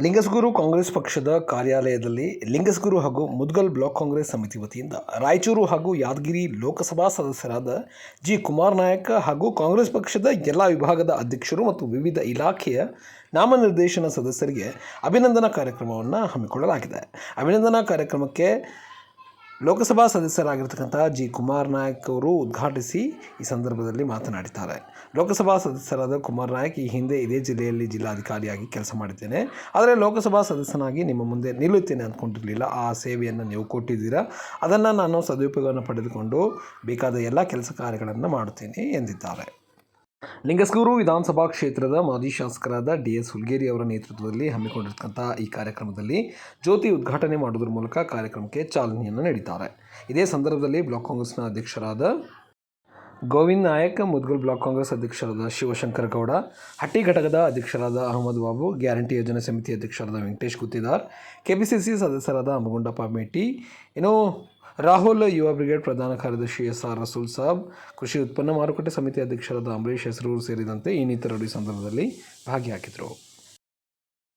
ಲಿಂಗಸ್ಗೂರು ಕಾಂಗ್ರೆಸ್ ಪಕ್ಷದ ಕಾರ್ಯಾಲಯದಲ್ಲಿ ಲಿಂಗಸ್ಗೂರು ಹಾಗೂ ಮುದ್ಗಲ್ ಬ್ಲಾಕ್ ಕಾಂಗ್ರೆಸ್ ಸಮಿತಿ ವತಿಯಿಂದ ರಾಯಚೂರು ಹಾಗೂ ಯಾದಗಿರಿ ಲೋಕಸಭಾ ಸದಸ್ಯರಾದ ಜಿ ಕುಮಾರ್ ನಾಯಕ ಹಾಗೂ ಕಾಂಗ್ರೆಸ್ ಪಕ್ಷದ ಎಲ್ಲ ವಿಭಾಗದ ಅಧ್ಯಕ್ಷರು ಮತ್ತು ವಿವಿಧ ಇಲಾಖೆಯ ನಾಮನಿರ್ದೇಶನ ಸದಸ್ಯರಿಗೆ ಅಭಿನಂದನಾ ಕಾರ್ಯಕ್ರಮವನ್ನು ಹಮ್ಮಿಕೊಳ್ಳಲಾಗಿದೆ. ಅಭಿನಂದನಾ ಕಾರ್ಯಕ್ರಮಕ್ಕೆ ಲೋಕಸಭಾ ಸದಸ್ಯರಾಗಿರ್ತಕ್ಕಂಥ ಜಿ. ಕುಮಾರ್ ನಾಯಕ್ ಅವರು ಉದ್ಘಾಟಿಸಿ ಈ ಸಂದರ್ಭದಲ್ಲಿ ಮಾತನಾಡಿದ್ದಾರೆ. ಲೋಕಸಭಾ ಸದಸ್ಯರಾದ ಕುಮಾರ್ ನಾಯಕ್ ಈ ಹಿಂದೆ ಇದೇ ಜಿಲ್ಲೆಯಲ್ಲಿ ಜಿಲ್ಲಾಧಿಕಾರಿಯಾಗಿ ಕೆಲಸ ಮಾಡಿದ್ದೇನೆ. ಆದರೆ ಲೋಕಸಭಾ ಸದಸ್ಯನಾಗಿ ನಿಮ್ಮ ಮುಂದೆ ನಿಲ್ಲುತ್ತೇನೆ ಅಂದ್ಕೊಂಡಿರಲಿಲ್ಲ. ಆ ಸೇವೆಯನ್ನು ನೀವು ಕೊಟ್ಟಿದ್ದೀರಾ? ಅದನ್ನು ನಾನು ಸದುಪಯೋಗವನ್ನು ಪಡೆದುಕೊಂಡು ಬೇಕಾದ ಎಲ್ಲ ಕೆಲಸ ಕಾರ್ಯಗಳನ್ನು ಮಾಡುತ್ತೇನೆ ಎಂದಿದ್ದಾರೆ. ಲಿಂಗಸ್ಗೂರು ವಿಧಾನಸಭಾ ಕ್ಷೇತ್ರದ ಮಾಜಿ ಶಾಸಕರಾದ ಡಿ ಎಸ್ ಹುಲ್ಗೇರಿ ಅವರ ನೇತೃತ್ವದಲ್ಲಿ ಹಮ್ಮಿಕೊಂಡಿರ್ತಕ್ಕಂಥ ಈ ಕಾರ್ಯಕ್ರಮದಲ್ಲಿ ಜ್ಯೋತಿ ಉದ್ಘಾಟನೆ ಮಾಡುವುದರ ಮೂಲಕ ಕಾರ್ಯಕ್ರಮಕ್ಕೆ ಚಾಲನೆಯನ್ನು ನೀಡಿದ್ದಾರೆ. ಇದೇ ಸಂದರ್ಭದಲ್ಲಿ ಬ್ಲಾಕ್ ಕಾಂಗ್ರೆಸ್ನ ಅಧ್ಯಕ್ಷರಾದ ಗೋವಿಂದ್ ನಾಯಕ್, ಮುದ್ಗಲ್ ಬ್ಲಾಕ್ ಕಾಂಗ್ರೆಸ್ ಅಧ್ಯಕ್ಷರಾದ ಶಿವಶಂಕರ ಗೌಡ, ಹಟ್ಟಿ ಘಟಕದ ಅಧ್ಯಕ್ಷರಾದ ಅಹಮದ್ ಬಾಬು, ಗ್ಯಾರಂಟಿ ಯೋಜನೆ ಸಮಿತಿ ಅಧ್ಯಕ್ಷರಾದ ವೆಂಕಟೇಶ್ ಗುತ್ತಿದಾರ್, ಕೆಪಿಸಿಸಿ ಸದಸ್ಯರಾದ ಅಮಗುಂಡಪ್ಪ ಮೇಟಿ, ಇನ್ನು ರಾಹುಲ್ ಯುವ ಬ್ರಿಗೇಡ್ ಪ್ರಧಾನ ಕಾರ್ಯದರ್ಶಿ ಎಸ್ ಆರ್ ರಸೂಲ್ ಸಾಬ್, ಕೃಷಿ ಉತ್ಪನ್ನ ಮಾರುಕಟ್ಟೆ ಸಮಿತಿ ಅಧ್ಯಕ್ಷರಾದ ಅಂಬರೀಶ್ ಹೆಸರೂರು ಸೇರಿದಂತೆ ಇನ್ನಿತರರು ಈ ಸಂದರ್ಭದಲ್ಲಿ ಭಾಗಿಯಾಗಿದ್ದರು.